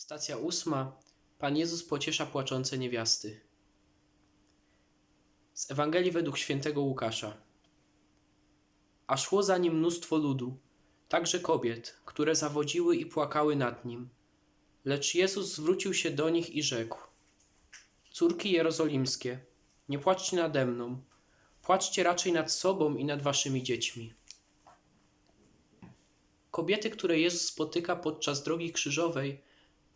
Stacja ósma. Pan Jezus pociesza płaczące niewiasty. Z Ewangelii według świętego Łukasza. A szło za nim mnóstwo ludu, także kobiet, które zawodziły i płakały nad nim. Lecz Jezus zwrócił się do nich i rzekł: Córki jerozolimskie, nie płaczcie nade mną, płaczcie raczej nad sobą i nad waszymi dziećmi. Kobiety, które Jezus spotyka podczas drogi krzyżowej,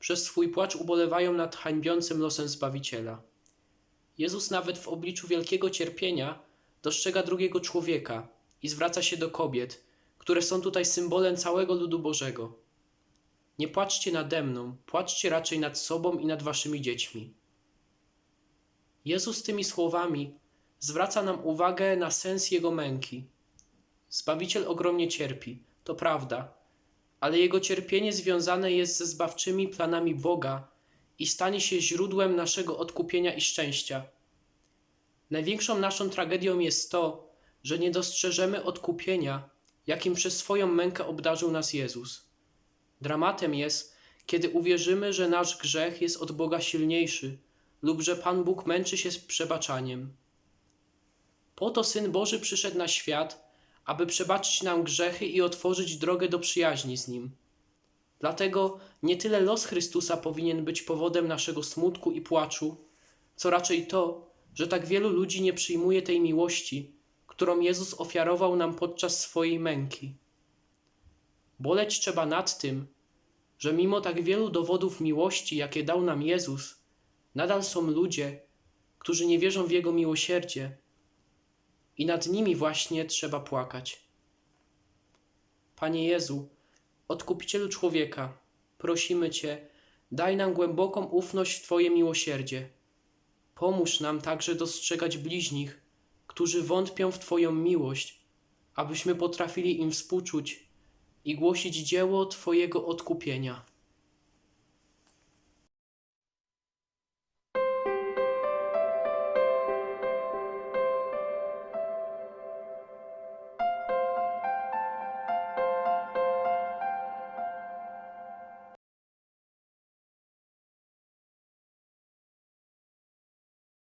przez swój płacz ubolewają nad hańbiącym losem Zbawiciela. Jezus nawet w obliczu wielkiego cierpienia dostrzega drugiego człowieka i zwraca się do kobiet, które są tutaj symbolem całego ludu Bożego. Nie płaczcie nade mną, płaczcie raczej nad sobą i nad waszymi dziećmi. Jezus tymi słowami zwraca nam uwagę na sens jego męki. Zbawiciel ogromnie cierpi, to prawda, ale jego cierpienie związane jest ze zbawczymi planami Boga i stanie się źródłem naszego odkupienia i szczęścia. Największą naszą tragedią jest to, że nie dostrzeżemy odkupienia, jakim przez swoją mękę obdarzył nas Jezus. Dramatem jest, kiedy uwierzymy, że nasz grzech jest od Boga silniejszy lub że Pan Bóg męczy się z przebaczaniem. Po to Syn Boży przyszedł na świat, aby przebaczyć nam grzechy i otworzyć drogę do przyjaźni z Nim. Dlatego nie tyle los Chrystusa powinien być powodem naszego smutku i płaczu, co raczej to, że tak wielu ludzi nie przyjmuje tej miłości, którą Jezus ofiarował nam podczas swojej męki. Boleć trzeba nad tym, że mimo tak wielu dowodów miłości, jakie dał nam Jezus, nadal są ludzie, którzy nie wierzą w Jego miłosierdzie i nad nimi właśnie trzeba płakać. Panie Jezu, Odkupicielu człowieka, prosimy Cię, daj nam głęboką ufność w Twoje miłosierdzie. Pomóż nam także dostrzegać bliźnich, którzy wątpią w Twoją miłość, abyśmy potrafili im współczuć i głosić dzieło Twojego odkupienia.